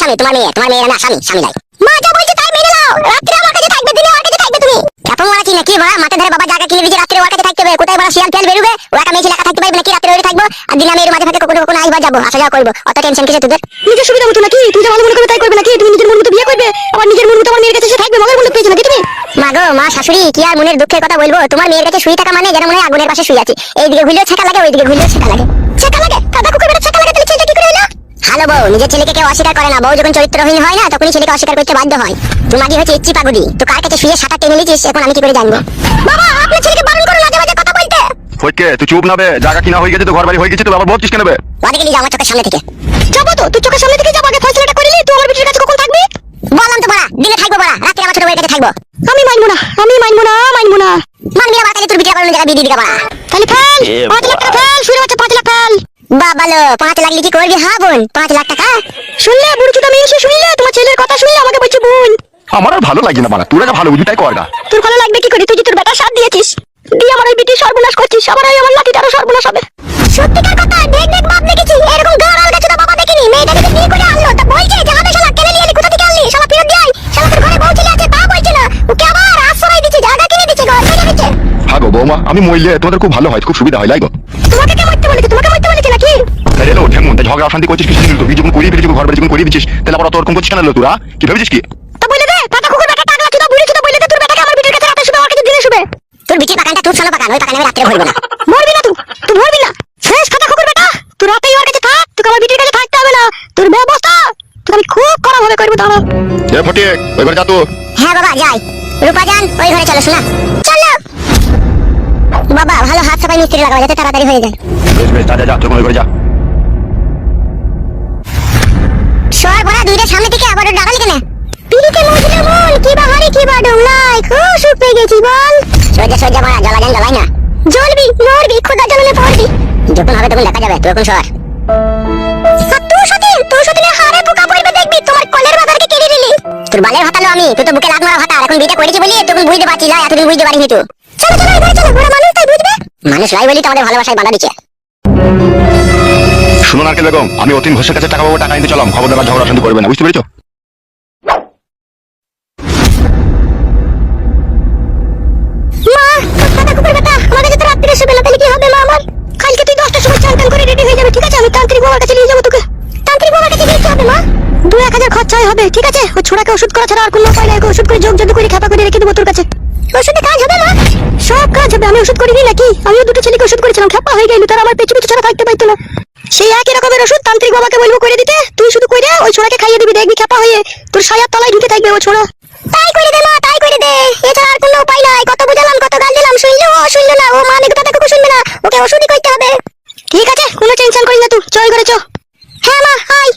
স্বামী তোমার মেয়ে তোমার মেয়ের না স্বামী স্বামী নাই। মা যা বলছে তাই মেনে নাও। রাত্রে আমার কাছে থাকবে দিনে আমার কাছে থাকবে তুমি। এখন মারা কি নাকি বাড়া মাথা ধরে বাবা জায়গা কিনে দিয়েছে রাত্রে ওর কাছে থাকতে হবে। কোথায় বড় শিয়াল তেল বেরোবে? ও একা মেয়ে ছেলে একা থাকতে পারবে নাকি? রাত্রে ওরে থাকব? আর দিনে আমি এর মাঝে মাঝে কখনো কখনো আইবার যাব। আসা যাওয়া করব। অত টেনশন কিসে তোদের? নিজের সুবিধা মতো নাকি? তুমি যা ভালো মনে করবে তাই করবে নাকি? তুমি নিজের মন মতো বিয়ে করবে? আবার নিজের মন মতো আমার মেয়ের কাছে এসে থাকবে? মগের মনে পেয়েছ নাকি তুমি? মা গো মা শাশুড়ি কি আর মনের দুঃখের কথা বলব? তোমার মেয়ের কাছে শুয়ে থাকা মানে যেন মনে হয় আগুনের পাশে শুয়ে আছি। এইদিকে ঘুরলেও ছেঁকা লাগে ওইদিকে ঘুরলেও ছেঁকা লাগে। হ্যালো বউ নিজের ছেলেকে কেউ অস্বীকার করে না। বউ যখন চরিত্রহীন হয় না তখনই ছেলেকে অস্বীকার করতে বাধ্য হয়। আগে হচ্ছে ইচ্ছি পাগুদি তো কার কাছে শুয়ে সাঁতার টেনে নিয়েছিস? এখন আমি কি করে জানব? বাবা আপনার ছেলেকে বারণ করুন মাঝে মাঝে কথা বলতে। ফটকে তুই চুপ না বে। জায়গা কিনা হয়ে গেছে তো ঘর বাড়ি হয়ে গেছে তো আবার বলছিস কেন বে? ওদিকে নিয়ে যাও আমার চোখের সামনে থেকে। যাব তো তুই চোখের সামনে থেকে যাব। আগে ফয়সালাটা করে তুই আমার বিটির কাছে কখন থাকবি? বললাম তো বড়া দিনে থাকব বড়া রাতে আমার ছোট বউয়ের কাছে থাকব। আমি মানবো না আমি মানবো না মানবো না। মানবি না বাতালে তোর বিটিয়া করানোর জায়গা বিয়ে দিবি বড়া। তাহলে ফেল এ পাঁচ লাখ টাকা ফেল শুনে বাচ্চা পাঁচ লাখ ফেল বাবালো পাঁচ লাগলে কি করবি হ্যাঁ বোন? পাঁচ লাখ টাকা? শুনলে বুড়ি চুটা মেয়ে এসে শুনলে তোমার ছেলের কথা শুনলে আমাকে বলছে বোন। আমার আর ভালো লাগে না বানা তোরা যা ভালো বুঝবি তাই কর না তোর ভালো লাগবে কি করে? তুই যে তোর বেটা সাথ দিয়েছিস দিয়ে আমার ওই বিটির সর্বনাশ করছিস আবার ওই আমার লাঠিটারও সর্বনাশ হবে। সত্যিকার কথা দেখ দেখ বাপ দেখেছি। এরকম গাড়াল গাছ তো বাবা দেখিনি মেয়েটা দেখে বিয়ে করে আনলো তা বলছে যে হবে শালা কেনে নিয়ে কোথা থেকে আনলি? শালা ফেরত দিয়ে আয়। শালা তোর ঘরে বউ ছেলে আছে তা বলছে না। ওকে আবার আশ্রয় দিচ্ছে জায়গা কিনে দিচ্ছে ঘর কিনে দিচ্ছে। হ্যাঁ গো বৌমা আমি মরলে তোমাদের খুব ভালো হয় খুব সুবিধা হয় লাইগো তোমাকে কে মারতে বলেছে? তোমাকে তাই রে ঠেমন তাই ঝগড়া অশান্তি করছিস কিছু তুই যখন করিয়ে ফেলেছিস ঘর বাড়ি যখন করিয়ে দিচ্ছিস তাহলে আবার অত ওরকম করছিস কেন তোরা? কি ভেবেছিস কি? তা বলে দে পাতা কুকুর বেটা টাকলা চুদা বুড়ি চুদা বলে দে তোর বেটাকে আমার বিটির কাছে রাতে শুবে আমার কাছে দিনে শুবে। তোর বিটির পাকানটা তুই শোনো পাকান ওই পাকানে আমি রাত্রে ভরবো না। মরবি না তুই তুই মরবি না। শেষ কথা কুকুর বেটা তুই রাতেই ওর কাছে থাক তোকে আমার বিটির কাছে থাকতে হবে না। তোর ব্যবস্থা তোকে আমি খুব কড়া ভাবে করব দাঁড়া। এ ফটিক ওই ঘরে যা তো। হ্যাঁ বাবা যাই। রূপা যান ওই ঘরে চলো শোনা। চলো। বাবা ভালো হাত সাফাই মিস্ত্রি লাগাবো যাতে তাড়াতাড়ি হয়ে যায়। বেশ বেশ যা যা যা তোর ঘরে যা। গেছি বল। সজ্জা সজ্জা বড়া জ্বালা যান জ্বালাই না। জ্বলবি মরবি খোদা জ্বলনে পড়বি। যখন হবে তখন দেখা যাবে তুই এখন সর আর তুই সতীন তুই সতীনের হাড়ে পোকা পড়বে দেখবি? তোমার কলের ভাতারকে কেড়ে নিলি। তোর বালের ভাতালো আমি তুই তো বুকে লাত মারা ভাতা। এখন বিটা করেছি বলি তখন বুঝতে পারছি না এতদিন বুঝতে পারিনি তুই চলো চলো এবার চলো ওরা মানুষ তাই বুঝবে। মানুষ লাই বলি তো আমাদের ভালোবাসায় বাধা দিচ্ছে। শুনো নারকেল বেগম আমি অতীন ঘোষের কাছে টাকা পাবো টাকা নিতে চলাম। খবর দেওয়ার ঝগড়া অশান্তি করবে না বুঝতে পেরেছ? ওই ছোড়াকে ওষুধ করা ছাড়া আর কোনো উপায় নাই। ওষুধ করে যোগ যদি করে খাপা করে রেখে দেবো তোর কাছে। ওষুধে কাজ হবে না? সব কাজ হবে। আমি ওষুধ করিনি নাকি? আমিও দুটো ছেলেকে ওষুধ করেছিলাম। খাপা হয়ে গেল। তার আমার পেছু পেছু ছাড়া থাকতে পারতো না। সেই একই রকমের ওষুধ তান্ত্রিক বাবাকে বলব করে দিতে। তুই শুধু করে ওই ছোড়াকে খাইয়ে দিবি। দেখবি খাপা হয়ে। তোর সায়ার তলায় ঢুকে থাকবে ও ছোড়া। তাই করে দে মা, তাই করে দে। এছাড়া আর কোনো উপায় নাই। কত বুঝালাম, কত গাল দিলাম। শুনলো ও, শুনলো না। ও মা নেই দাদা কুকুর শুনবে না। ওকে ওষুধই করতে হবে। ঠিক আছে, কোনো টেনশন করিস না তুই। চল করে চ। হ্যাঁ মা হাই